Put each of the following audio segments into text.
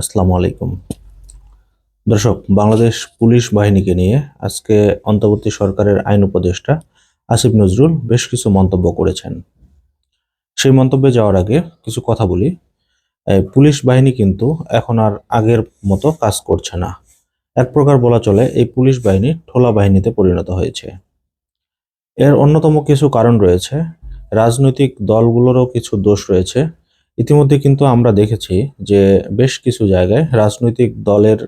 আসসালামু আলাইকুম। দর্শক, বাংলাদেশ পুলিশ বাহিনীকে নিয়ে আজকে অন্তর্বর্তী সরকারের আইন উপদেষ্টা আসিফ নজরুল বেশ কিছু মন্তব্য করেছেন। সেই মন্তব্যে যাওয়ার আগে কিছু কথা বলি। পুলিশ বাহিনী কিন্তু এখন আর আগের মতো কাজ করছে না। এক প্রকার বলা চলে এই পুলিশ বাহিনী ঠোলা বাহিনীতে পরিণত হয়েছে। এর অন্যতম কিছু কারণ রয়েছে। রাজনৈতিক দলগুলোরও কিছু দোষ রয়েছে। ইতিমধ্যে কিন্তু আমরা দেখেছি যে বেশ কিছু জায়গায় রাজনৈতিক দলের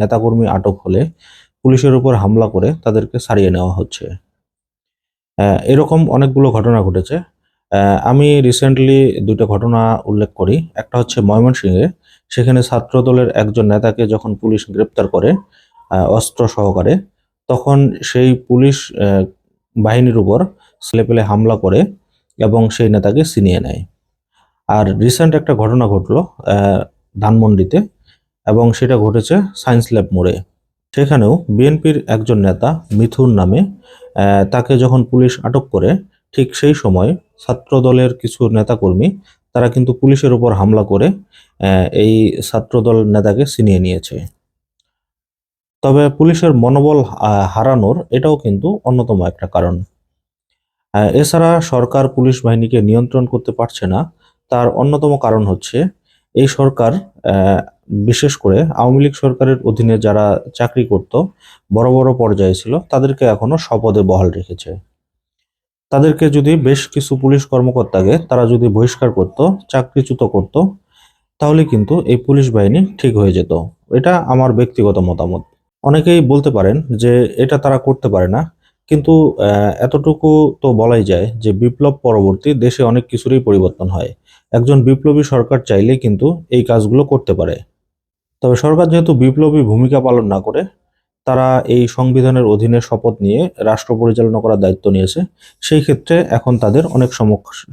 নেতাকর্মী আটক হলে পুলিশের উপর হামলা করে তাদেরকে সারিয়ে নেওয়া হচ্ছে। এরকম অনেকগুলো ঘটনা ঘটেছে। আমি রিসেন্টলি দুইটা ঘটনা উল্লেখ করি। একটা হচ্ছে ময়মনসিংহে, সেখানে ছাত্র দলের একজন নেতাকে যখন পুলিশ গ্রেপ্তার করে অস্ত্র সহকারে, তখন সেই পুলিশ বাহিনীর উপর ছেলেপেলে হামলা করে এবং সেই নেতাকে ছিনিয়ে নেয়। আর রিসেন্ট একটা ঘটনা ঘটলো ধানমন্ডিতে এবং সেটা ঘটেছে সায়েন্স ল্যাব মোড়ে। সেখানেও বিএনপির একজন নেতা মিথুন নামে তাকে যখন পুলিশ আটক করে, ঠিক সেই সময় ছাত্র দলের কিছু নেতাকর্মী, তারা কিন্তু পুলিশের উপর হামলা করে এই ছাত্রদল নেতাকে ছিনিয়ে নিয়েছে। তবে পুলিশের মনোবল হারানোর এটাও কিন্তু অন্যতম একটা কারণ। এছাড়া সরকার পুলিশ বাহিনীকে নিয়ন্ত্রণ করতে পারছে না তার অন্যতম কারণ হচ্ছে এই সরকার বিশেষ করে আওয়ামী লীগ সরকারের অধীনে যারা চাকরি করত, বড় বড় পর্যায়ে ছিল, তাদেরকে এখনও স্বপদে বহাল রেখেছে। তাদেরকে যদি বেশ কিছু পুলিশ কর্মকর্তাকে তারা যদি বহিষ্কার করত, চাকরিচ্যুত করত, তাহলে কিন্তু এই পুলিশ বাহিনী ঠিক হয়ে যেত। এটা আমার ব্যক্তিগত মতামত। অনেকেই বলতে পারেন যে এটা তারা করতে পারে না, কিন্তু এতটুকু তো বলাই যায় যে বিপ্লব পরবর্তী দেশে অনেক কিছুরই পরিবর্তন হয়। একজন বিপ্লবী সরকার চাইলে কিন্তু এই কাজগুলো করতে পারে। তবে সরকার যেহেতু বিপ্লবী ভূমিকা পালন না করে, তারা এই সংবিধানের অধীনে শপথ নিয়ে রাষ্ট্র পরিচালনা করার দায়িত্ব নিয়েছে। সেই ক্ষেত্রে এখন তাদের অনেক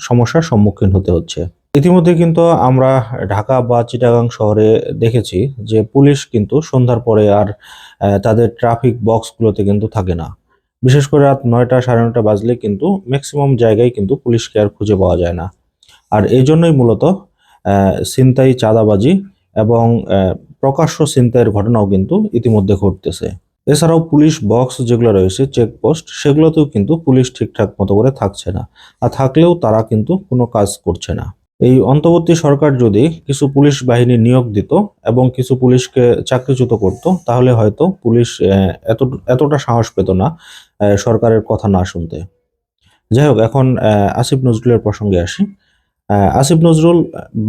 সমস্যার সম্মুখীন হতে হচ্ছে। ইতিমধ্যে কিন্তু আমরা ঢাকা বা চিটাগাং শহরে দেখেছি যে পুলিশ কিন্তু সন্ধ্যার পরে আর তাদের ট্রাফিক বক্সগুলোতে কিন্তু থাকে না। বিশেষ করে রাত নয়টা সাড়ে নয়টা বাজলে কিন্তু ম্যাক্সিমাম জায়গায় কিন্তু পুলিশকে আর খুঁজে পাওয়া যায় না। আর এই জন্যই মূলত ছিনতাই, চাঁদাবাজি এবং প্রকাশ্য ছিনতাইয়ের ঘটনাও কিন্তু ইতিমধ্যে ঘটতেছে। এছাড়াও পুলিশ বক্স যেগুলো রয়েছে, চেকপোস্ট, সেগুলোতেও কিন্তু পুলিশ ঠিকঠাক মতো করে থাকছে না। আর থাকলেও তারা কিন্তু কোনো কাজ করছে না। এই অন্তর্বর্তী সরকার যদি কিছু পুলিশ বাহিনী নিয়োগ দিত এবং কিছু পুলিশকে চাকরিচ্যুত করত, তাহলে হয়তো পুলিশ এত, এতটা সাহস পেত না সরকারের কথা না শুনতে। যাই হোক, এখন আসিফ নজরুলের প্রসঙ্গে আসি। আসিফ নজরুল,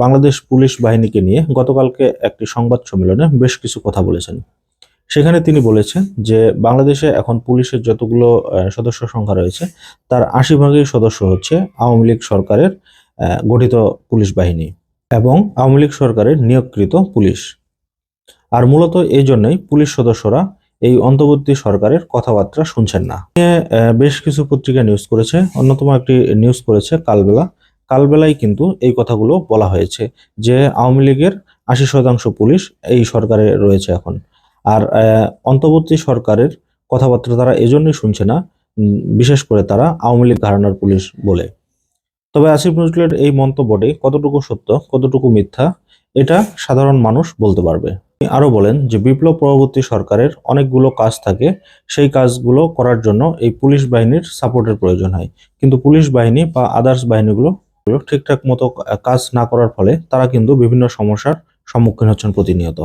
বাংলাদেশ পুলিশ বাহিনীকে নিয়ে গতকালকে একটি সংবাদ সম্মেলনে বেশ কিছু কথা বলেছেন। সেখানে তিনি বলেছেন যে, বাংলাদেশে এখন পুলিশের যতগুলো সদস্য সংখ্যা রয়েছে, তার আশি ভাগই সদস্য হচ্ছে আওয়ামী লীগ সরকারের গঠিত পুলিশ বাহিনী এবং আওয়ামী লীগ সরকারের নিয়োগকৃত পুলিশ। আর মূলত এই জন্যই পুলিশ সদস্যরা এই অন্তর্বর্তী সরকারের কথাবার্তা শুনছেন না। বেশ কিছু পত্রিকা নিউজ করেছে। অন্যতম একটি নিউজ করেছে কালবেলা। কালবেলায় কিন্তু এই কথাগুলো বলা হয়েছে যে আওয়ামী লীগের আশি শতাংশ পুলিশ এই সরকারে রয়েছে এখন। আর অন্তর্বর্তী সরকারের কথাবার্তা তারা এজন্যই শুনছে না বিশেষ করে তারা আওয়ামী লীগ ঘরানার পুলিশ বলে। তবে আসিফ নজরুলের এই মন্তব্যটি কতটুকু সত্য, কতটুকু মিথ্যা, এটা সাধারণ মানুষ বলতে পারবে। তিনি আরও বলেন যে বিপ্লব পরবর্তী সরকারের অনেকগুলো কাজ থাকে, সেই কাজগুলো করার জন্য এই পুলিশ বাহিনীর সাপোর্টের প্রয়োজন হয়। কিন্তু পুলিশ বাহিনী বা আদার্স বাহিনীগুলো গুলো ঠিকঠাক মতো কাজ না করার ফলে তারা কিন্তু বিভিন্ন সমস্যার সম্মুখীন হচ্ছেন প্রতিনিয়ত।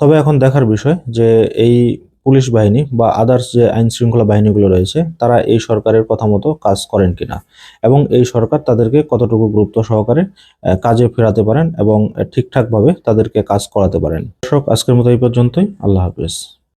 তবে এখন দেখার বিষয় যে এই পুলিশ বাহিনী বা আদার্স যে আইন শৃঙ্খলা বাহিনীগুলো রয়েছে, তারা এই সরকারের কথা মতো কাজ করেন কিনা এবং এই সরকার তাদেরকে কতটুকু গুরুত্ব সহকারে কাজে ফেরাতে পারেন এবং ঠিকঠাকভাবে তাদেরকে কাজ করাতে পারেন। দর্শক, আজকের মতো এই পর্যন্তই। আল্লাহ হাফেজ।